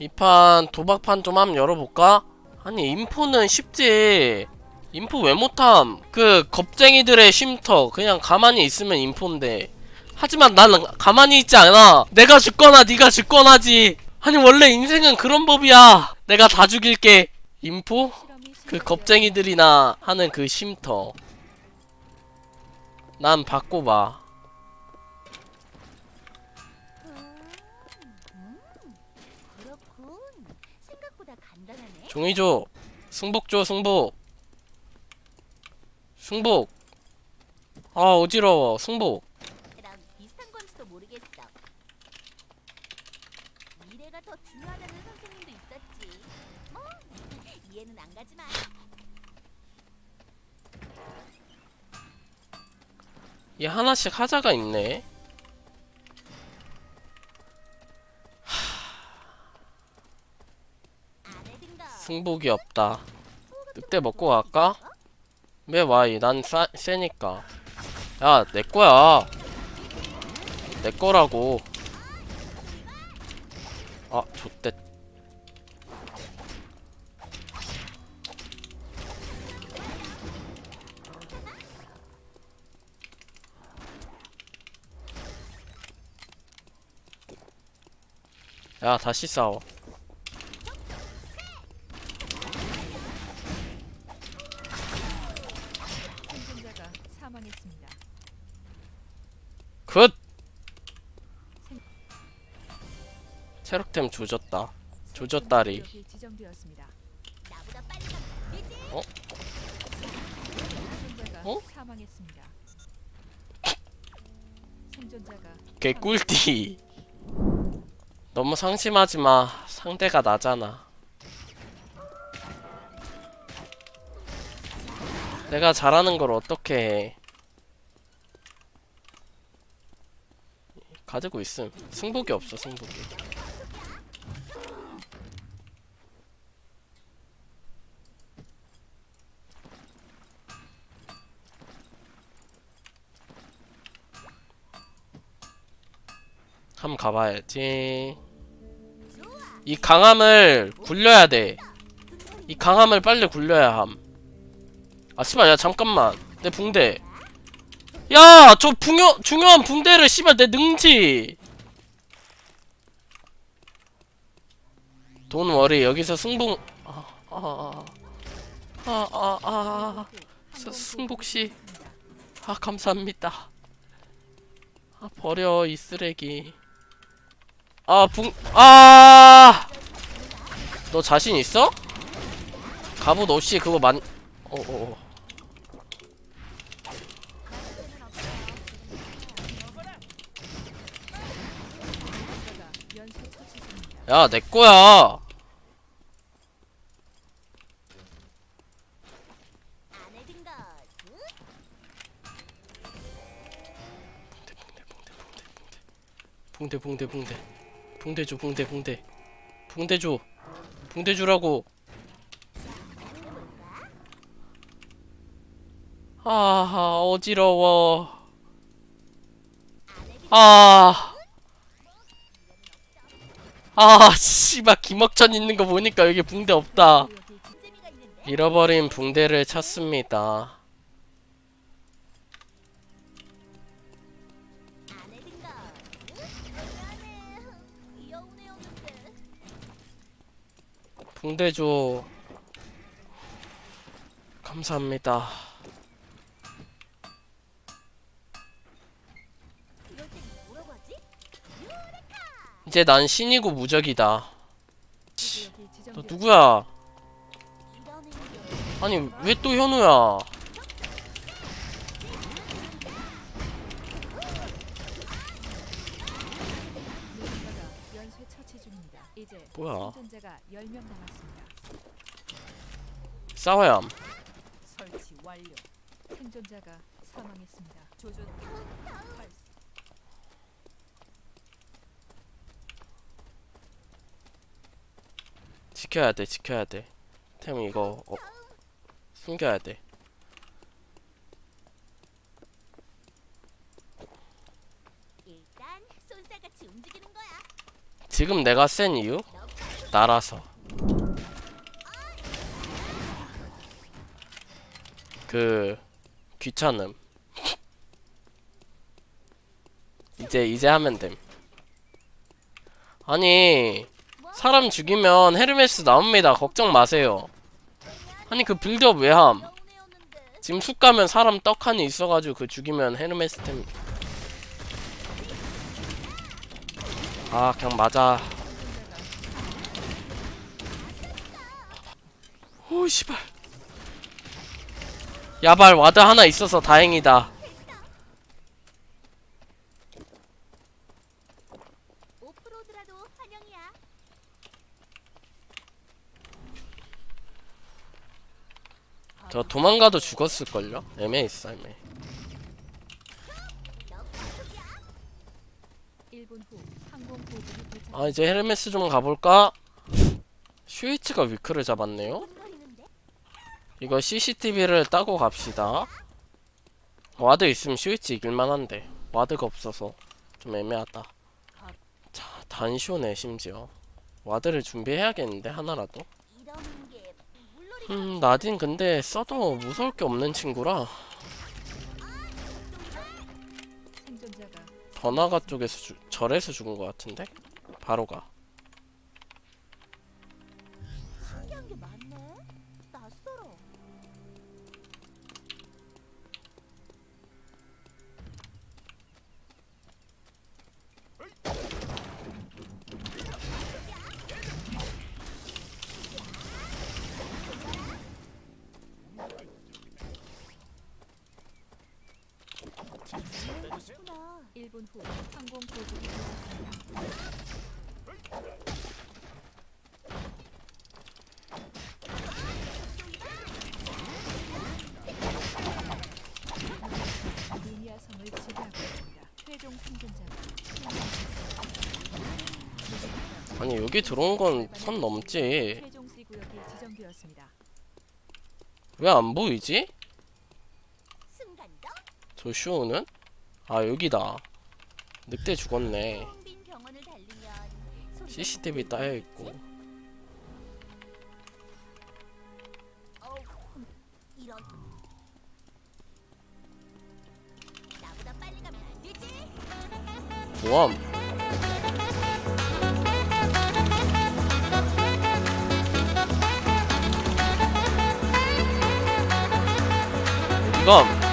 이 판 도박판 좀 한번 열어볼까? 아니 인포는 쉽지. 인포 왜 못함? 그 겁쟁이들의 쉼터. 그냥 가만히 있으면 인포인데. 하지만 나는 가만히 있지 않아. 내가 죽거나 네가 죽거나지. 아니 원래 인생은 그런 법이야. 내가 다 죽일게. 인포? 그 겁쟁이들이나 하는 그 쉼터. 난 바꿔봐 생각보다 간단하네. 종이 줘 승복 줘 승복 승복 아 어지러워 승복 랑 비슷한 건지도 모르겠어. 미래가 더 중요하다는 선생님도 있었지. 뭐 이해는 안 가지만. 얘 하나씩 하자가 있네 승복이 없다. 늑대 먹고 갈까? 왜 와이? 난 싸, 세니까. 야 내거야. 내거라고. 아 좆됐 야 다시 싸워 생존자가 사망했습니다. 굿! 체력템 조졌다. 조졌다리. 어? 사망했습니다. 생존자가 개 꿀띠. 너무 상심하지 마. 상대가 나잖아. 내가 잘하는 걸 어떻게 해. 가지고 있음. 승복이 없어, 승복이. 한번 가봐야지. 이 강함을 굴려야 돼. 이 강함을 빨리 굴려야 함. 아, 씨발, 야, 잠깐만. 내 붕대. 야, 저 중요, 중요한 붕대를, 씨발, 내 능지. 돈 워리, 여기서 승복, 아, 아, 아, 아, 아, 아, 스- 승복씨. 아, 감사합니다. 아, 버려, 이 쓰레기. 아, 붕, 아! 너 자신 있어? 갑옷 옷이 그거 만, 어, 어, 어. 야, 내 거야. 붕대, 붕대, 붕대. 붕대 줘, 붕대, 붕대. 붕대 줘. 붕대 주라고. 아, 어지러워. 아. 아, 씨발, 김억천 있는 거 보니까 여기 붕대 없다. 잃어버린 붕대를 찾습니다. 줘. 감사합니다. 이제 난 신이고 무적이다. 너. 누구야? 아니 왜 또 현우야? 누군가가 연쇄 처치 중입니다. 이제 뭐야? 생존자가 10명 남았습니다. 싸워야 함. 설치 완료. 생존자가 사망했습니다. 조준. 지켜야 돼, 지켜야 돼. 템 이거 어, 숨겨야 돼. 일단 손살같이 움직이는 거야. 지금 내가 센 이유? 너 날아서 그 귀찮음 이제 이제 하면 됨 아니 사람 죽이면 헤르메스 나옵니다 걱정 마세요 아니 그 빌드업 왜함. 지금 숙 가면 사람 떡하니 있어가지고 그 죽이면 헤르메스 템. 아 그냥 맞아. 오 씨발. 야발 와드 하나 있어서 다행이다. 저 도망가도 죽었을걸요? 애매했어 애매. 너 가족이야. 1분 후 항공 보급이 도착. 아 이제 헤르메스 좀 가볼까? 슈이츠가 위크를 잡았네요? 이거 CCTV를 따고 갑시다. 와드 있으면 스위치 이길만한데 와드가 없어서 좀 애매하다. 자 단쇼네 심지어 와드를 준비해야겠는데 하나라도. 음 나딘 근데 써도 무서울 게 없는 친구라 번화가 쪽에서 주, 절에서 죽은 것 같은데 바로 가. 신기한 게 많네. 1분 후 항공 보급이 도착합니다. 리니아 성을 지배하고 있습니다. 최종 생존자가 아니 여기 들어온 건 선 넘지. 최종 C 구역이 지정되었습니다. 왜 안 보이지? 저 슈는? 아 여기다. 늑대 죽었네. CCTV 들리는 따여 거지? 있고. 어우, 이런